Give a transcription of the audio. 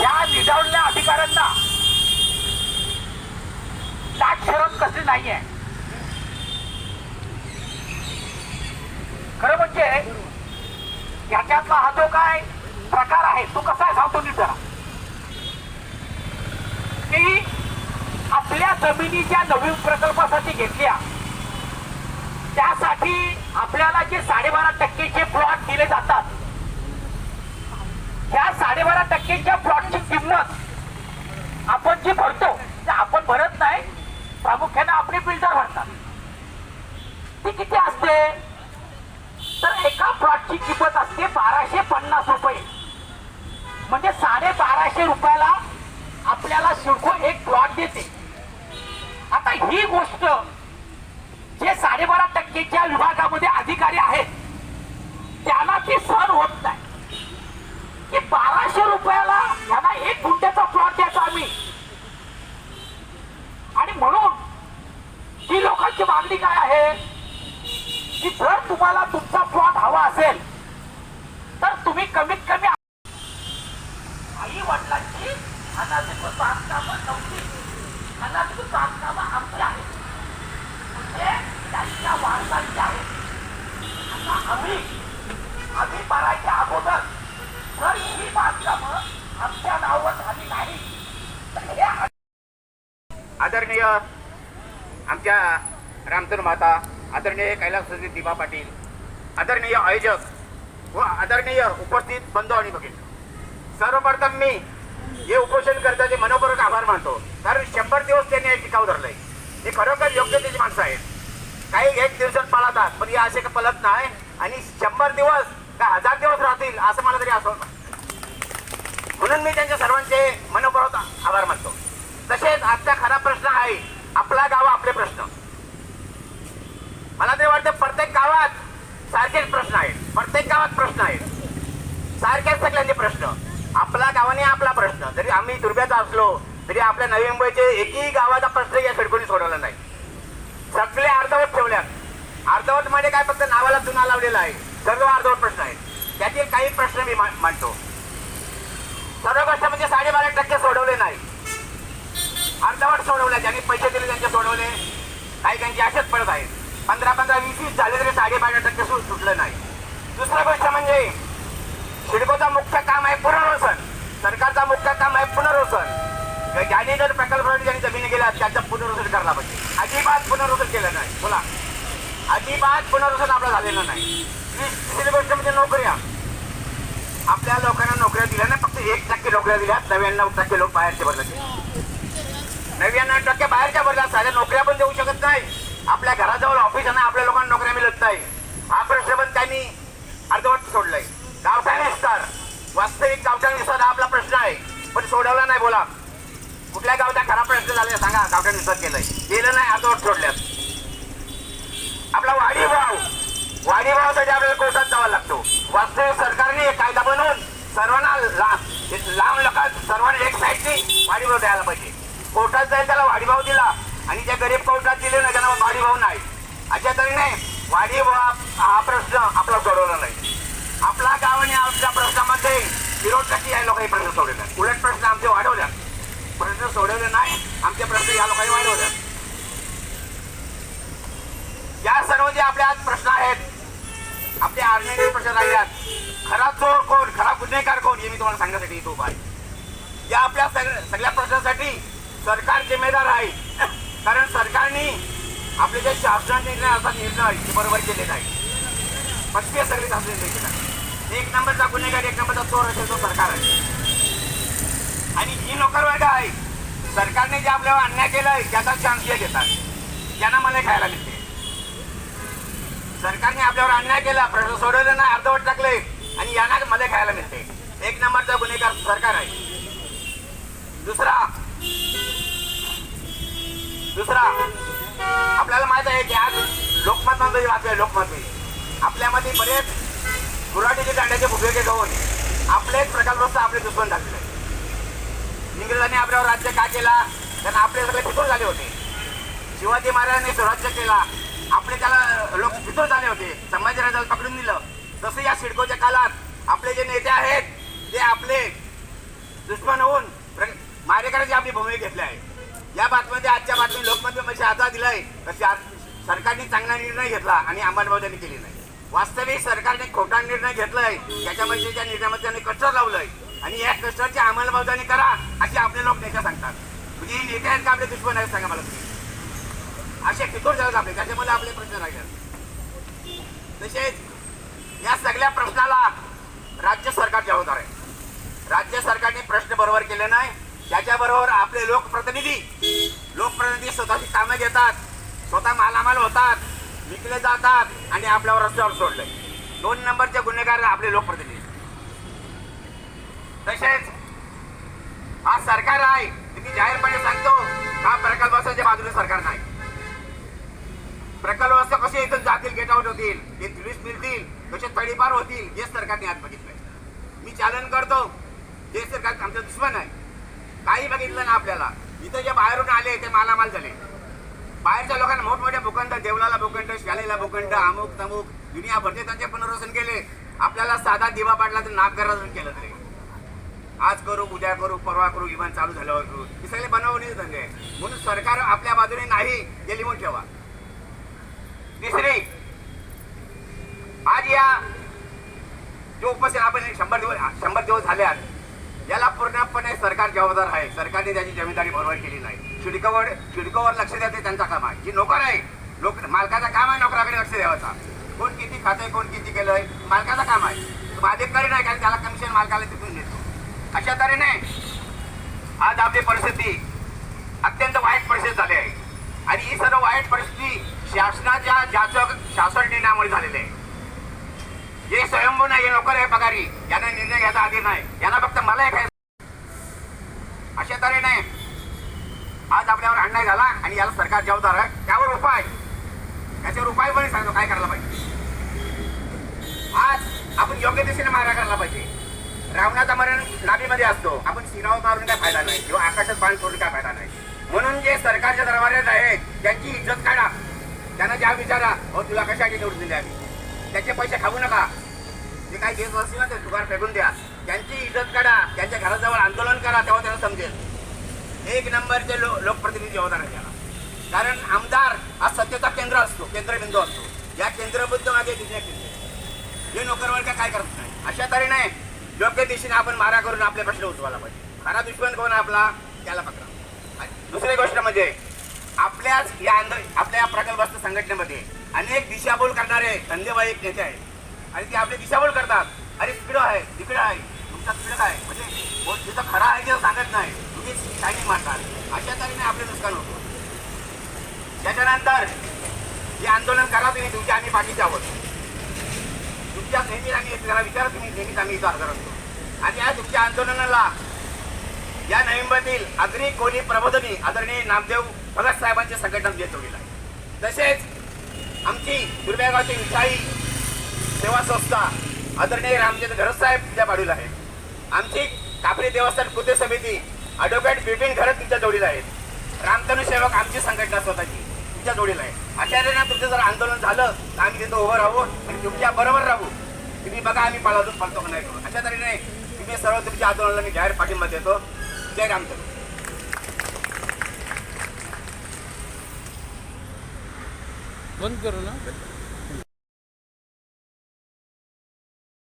या निजावलेल्या अधिकाऱ्यांना लाट शरम कसली नाहीये. खरं म्हणजे याच्यातला हा जो काय प्रकार आहे तो कसा आहे सांगतो नीट जरा. की आपल्या जमिनी ज्या नवीन प्रकल्पासाठी घेतल्या त्यासाठी आपल्याला जे साडेबारा टक्केचे प्लॉट दिले जातात त्या साडेबारा टक्केच्या प्लॉटची किंमत आपण जी भरतो ते आपण भरत नाही प्रामुख्याने आपले बिल्डर भरतात. ती किती असते? तर एका प्लॉटची किंमत असते बाराशे पन्नास रुपये. म्हणजे साडे बाराशे रुपयाला आपल्याला सिडको एक प्लॉट देते. आता ही गोष्ट जे साडेबारा टक्केच्या विभागामध्ये अधिकारी आहेत त्यांना ती सहन होत नाही. की बाराशे रुपयाला यांना एक गुंठ्याचा प्लॉट द्यायचा आम्ही. आणि म्हणून ही लोकांची मागणी काय आहे? की जर तुम्हाला तुमचा प्लॉट हवा असेल तर तुम्ही कमीत कमी आई वडिलांची अनाधिकृत बांधकामं नव्हती. अनाधिकृत बांधकामं आमची आहेत. म्हणजे त्यांच्या वारसांची आहेत. आता आम्ही आम्ही भरायच्या अगोदर जर ही बांधकामं आमच्या नावावर झाली नाही. आदरणीय आमच्या रामचंद्र माता आदरणीय कैलास सचिव पाटील आदरणीय आयोजक व आदरणीय उपस्थित बंधू आणि भगिनी. सर्वप्रथम मी हे उपोषण करताचे मनोपूर्वक आभार मानतो. कारण शंभर दिवस त्यांनी हे टिकाव धरलंय. हे खरोखर योग्य त्याची माणसं आहेत. काही एक दिवसात पळतात पण हे असे का पळत नाही. आणि शंभर दिवस का हजार दिवस राहतील असं मला तरी असं म्हणून मी त्यांच्या सर्वांचे मनपूर्वक आभार मानतो. तसेच आजचा खरा प्रश्न आहे आपला गाव आपले प्रश्न. मला तरी वाटतं प्रत्येक गावात सारखेच प्रश्न आहेत. प्रत्येक गावात प्रश्न आहेत. सारखेच सगळ्यांचे प्रश्न. आपला गावाने आपला प्रश्न. जरी आम्ही दुर्ब्याचा असलो तरी आपल्या नवी मुंबईचे एकही गावाचा प्रश्न या सडकोनी सोडवला नाही. सगळे अर्धवट ठेवल्यात. अर्धवट म्हणजे काय? फक्त नावाला चुना लावलेला आहे. सर्व अर्धवट प्रश्न आहेत. त्यातील काही प्रश्न मी मांडतो. त्यांचे सोडवले नाही. अर्धवट सोडवले ज्यांनी पैसे दिले त्यांचे सोडवले. काही त्यांची असेच पडत आहेत. पंधरा पंधरा वीस वीस झाले तरी साडेबारा टक्के सूट सुटलं नाही. दुसरी गोष्ट म्हणजे सिडकोचा मुख्य काम आहे पुनर्वसन. सरकारचा मुख्य काम आहे पुनर्वसन. ज्यांनी जर प्रकल्प ज्यांनी जमिनी गेल्या त्याचं पुनर्वसन करायला पाहिजे. अजिबात पुनर्वसन केलं नाही. बोला. अजिबात पुनर्वसन आपलं झालेलं नाही. दुसरी गोष्ट म्हणजे नोकऱ्या. आपल्या लोकांना नोकऱ्या दिल्या ना फक्त एक टक्के नोकऱ्या दिल्या. नव्याण्णव टक्के लोक बाहेरचे भरले नव्याण्णव टक्के बाहेरच्या भरल्या साध्या नोकऱ्या पण देऊ शकत नाही. आपल्या घराजवळ ऑफिस आहे ना आपल्या लोकांना नोकऱ्या मिळत नाही. हा प्रश्न पण त्यांनी अर्धवट सोडलाय. गावठाण विस्तार वास्तविक गावठाण विस्तार हा आपला प्रश्न आहे. पण सोडवला नाही बोला. कुठल्या गावचा खरा प्रश्न झाला सांगा. गावठाण विस्तार केलंय. केलं नाही अर्धवट सोडल्यात. आपला वाढी भाव. वाढी भावासाठी आपल्याला कोर्टात जावा लागतो. वास्तविक सरकारने कायदा बनवून सर्वांना लांब लोकां सर्वांना एक साईडची वाढीभाव द्यायला पाहिजे. कोर्टात जाईल त्याला वाढीभाव दिला आणि ज्या गरीब कोर्टात दिले ना त्यांना वाढीभाव नाही. अशा तऱ्हेने वाढीभाव हा प्रश्न आपला सोडवला नाही. आपला गावाने आपल्या प्रश्नामध्ये विरोध या लोकांनी प्रश्न सोडवले. उलट प्रश्न आमचे वाढवल्या प्रश्न सोडवले नाही आमचे प्रश्न या लोकांनी वाढवले. या सर्व जे आपल्या आज प्रश्न आपले आर्मी प्रचार प्रश्न राहिल्यात. खरा चोर कोण? खरा गुन्हेगार कोण? हे मी तुम्हाला सांगण्यासाठी येतो उभा आहे. या आपल्या सगळ्या सगळ्या प्रश्नासाठी सरकार जिम्मेदार आहे. कारण सरकारने आपले जे शासन निर्णय असा निर्णय ते बरोबर केले नाही. पक्षीय सगळे शासन निर्णय केला एक नंबरचा गुन्हेगार एक नंबरचा चोर असेल तो सरकार आहे. आणि ही नोकरवर्ग आहे. सरकारने जे आपल्यावर अन्याय केलाय त्याचा चान्स घेतात त्यांना मला खायला मिळते सरकारने आपल्यावर अन्याय केला प्रश्न सोडवले ना अर्धवट टाकले आणि यांना मध्ये खायला मिळते. एक नंबरचा गुन्हेगार सरकार आहे. दुसरा दुसरा आपल्याला माहीत आहे की आज लोकमत मध्ये वाचूया लोकमत. आपल्यामध्ये बरेच गुराटीचे दांड्याचे भुगे घेऊन आपलेच प्रकल्पस्थ आपले दुश्मन झालेले इंग्रजांनी आपल्यावर राज्य का केला? कारण आपले सगळे फितूर झाले होते. शिवाजी महाराजांनी स्वराज्य केला. आपले त्याला लोक फितूर झाले होते. संभाजीराजाला पकडून दिलं. तसं या सिडकोच्या काळात आपले जे नेते आहेत ते आपले दुश्मन होऊन मारेकरांची आपली भूमिका घेतली आहे. या बातमीमध्ये आजच्या बातमी लोकमतमध्ये आता दिलाय. तशी आज सरकारने चांगला निर्णय घेतला आणि अंमलबजावणी केली नाही. वास्तविक सरकारने खोटा निर्णय घेतलाय. त्याच्यामध्ये त्या निर्णयामध्ये त्यांनी कष्ट लावलंय. आणि या कष्टाची अंमलबजावणी करा अशी आपले लोक नेते सांगतात. म्हणजे हे नेते आहेत का आपले दुश्मन आहेत सांगा मला तुम्ही. असे कितोर झाले आपले. त्याच्यामुळे आपले प्रश्न राहिले तसेच या सगळ्या प्रश्नाला राज्य सरकार जबाबदार आहे. राज्य सरकारने प्रश्न बरोबर केले नाही. त्याच्याबरोबर आपले लोकप्रतिनिधी लोकप्रतिनिधी स्वतःची कामं घेतात. स्वतः मालामाल होतात. विकले जातात आणि आपल्यावर रस्त्यावर सोडले. दोन नंबरचे गुन्हेगार आपले लोकप्रतिनिधी. तसेच हा सरकार आहे. मी जाहीरपणे सांगतो हा प्रकल्पाच्या बाजूने सरकार नाही. प्रकल्प कसे इथं जातील गेट आउट होतील ते पोलीस मिळतील कसे तडीपार होतील हे सरकारने आज बघितलंय. मी चालन करतो हे सरकार आमचं दुश्मन आहे. काही बघितलं ना आपल्याला. इथं जे बाहेरून आले ते मालामाल झाले. बाहेरच्या लोकांना मोठमोठ्या भूखंड देवळाला भूखंड शालेला भूखंड अमुक तमुक दुनिया भरते त्यांचे पुनर्वसन केले. आपल्याला साधा दिवा पाडला तर नाक करायचं केलं तरी. आज करू उद्या करू परवा करू विमान चालू झाल्यावर करू. हे सगळे बनवणे धंदे. म्हणून सरकार आपल्या बाजूने नाही हे लिहून ठेवा. तिसरी आज या जो उपस्थित आपण शंभर दिवस शंभर दिवस झाले आहेत याला पूर्णपणे सरकार जबाबदार आहे. सरकारने त्याची जमीनदारी बरोबर केली नाही. शुल्कावर शुल्कावर लक्ष द्यायचे त्यांचा काम आहे. जी नोकर आहे लोक मालकाचा काम आहे नोकराकडे लक्ष द्यावाचा. कोण किती खातंय कोण किती केलंय मालकाचं काम आहे. अधिकारी नाही कारण त्याला कमिशन मालकाला तिथून देतो अशा तऱ्हेने आज आपली परिस्थिती अत्यंत वाईट परिस्थिती झाली आहे. आणि ही सर्व वाईट परिस्थिती शासनाच्या जाचक शासन निर्णयामुळे झालेले आहे. जे स्वयंभू नाही हे नोकर आहे पगारी यांना निर्णय घ्यायचा आधी नाही. यांना फक्त मला एक अशा तऱ्हेने आज आपल्यावर अन्याय झाला आणि याला सरकार जबाबदार आहे. त्यावर उपाय त्याच्यावर उपाय पण सांगतो काय करायला पाहिजे. आज आपण योग्य दिशेने मारा करायला पाहिजे. रावणाचा मरण नाभीमध्ये असतो. आपण शिरावर मारून काय फायदा नाही. किंवा आकाशात बांध सोडून काय फायदा नाही. म्हणून जे सरकारच्या दरबारात आहेत त्यांची इज्जत काढा. त्यांना ज्या विचारा हो तुला कशासाठी निवडून दिले आम्ही? त्याचे पैसे खाऊ नका. जे काही देत असतील ना ते दुकान फेकून द्या. त्यांची इज्जत काढा त्यांच्या घराजवळ आंदोलन करा तेव्हा त्यांना समजेल. एक नंबरचे लो लोकप्रतिनिधी जबाबदार आहे त्याला. कारण आमदार हा सत्तेचा केंद्र असतो केंद्रबिंदू असतो. या केंद्रबिंदू मागे दुसऱ्या केंद्र हे नोकरवर्ग काय करत नाही. अशा तऱ्हेने योग्य दिशेने आपण मारा करून आपले प्रश्न उचवायला पाहिजे. खरा दुश्मन कोण आपला? त्याला पकडा. दुसरी गोष्ट म्हणजे आपल्याच या आंदोलन आपल्या या प्रकल्पस्थ संघटनेमध्ये अनेक दिशाभूल करणारे धंदेवाईक नेते आहेत. आणि ते आपली दिशाभूल करतात. अरे तिकडं आहे तिकडं आहे. तुमचा तिकडं काय म्हणजे तिथं खरा आहे तिथं सांगत नाही. तुम्ही शायनिंग मारतात. अशा तऱ्हेने आपले नुकसान होतो. त्याच्यानंतर हे आंदोलन करा तुम्ही तुमच्या आम्ही पाठीचे आहोत. तुमच्या नेहमी आम्ही जरा विचारा तुम्ही नेहमीच आम्ही इथं करतो असतो. आणि या तुमच्या आंदोलनाला या नोव्हेंबरतील अग्री कोणी प्रबोधनी आदरणीय नामदेव भगत साहेबांच्या संघटना देत जोडीला आहे तसेच आमची दुर्व्यागावची विशाळी सेवा संस्था आदरणीय रामचंद्र घरसाहेब त्या बाजूला आहे आमची कापरी देवस्थान कृती समिती ॲडव्होकेट बिपिन घरत तुमच्या जोडीला आहेत. रामतनु सेवक आमची संघटना स्वतःची तुमच्या जोडीला आहे अशा तऱ्हेनं तुमचं जर आंदोलन झालं तर आम्ही तिथं उभं राहू आणि तुमच्या बरोबर राहू. तुम्ही बघा आम्ही पळतो पळतो का नाही करू अशा तऱ्हेने तुम्ही सर्व तुमच्या आंदोलनाला मी जाहीर पाठिंबा देतो. जय रामचंद्र बंद करू ना?